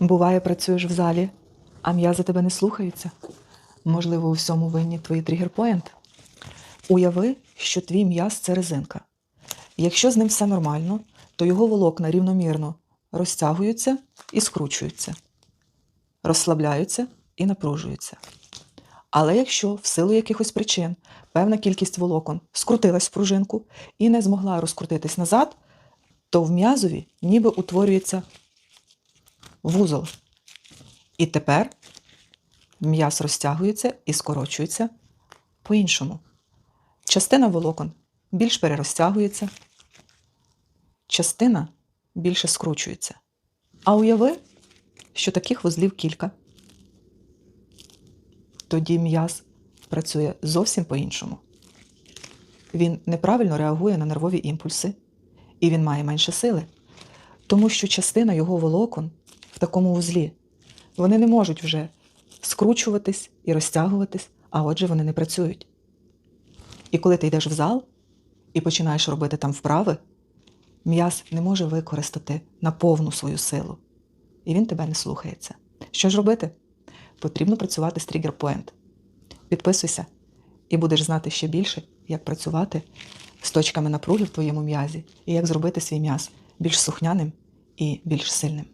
Буває, працюєш в залі, а м'язи тебе не слухаються. Можливо, у всьому винні твої тригерпоінт. Уяви, що твій м'яз це резинка. Якщо з ним все нормально, то його волокна рівномірно розтягуються і скручуються, розслабляються і напружуються. Але якщо в силу якихось причин певна кількість волокон скрутилась в пружинку і не змогла розкрутитись назад, то в м'язові ніби утворюється вузол. І тепер м'яз розтягується і скорочується по-іншому. Частина волокон більш перерозтягується, частина більше скручується. А уяви, що таких вузлів кілька. Тоді м'яз працює зовсім по-іншому. Він неправильно реагує на нервові імпульси, і він має менше сили, тому що частина його волокон такому вузлі вони не можуть вже скручуватись і розтягуватись, а отже, вони не працюють. І коли ти йдеш в зал і починаєш робити там вправи, м'яз не може використати на повну свою силу, і він тебе не слухається. Що ж робити? Потрібно працювати з тригер point. Підписуйся і будеш знати ще більше, як працювати з точками напруги в твоєму м'язі і як зробити свій м'яз більш сухняним і більш сильним.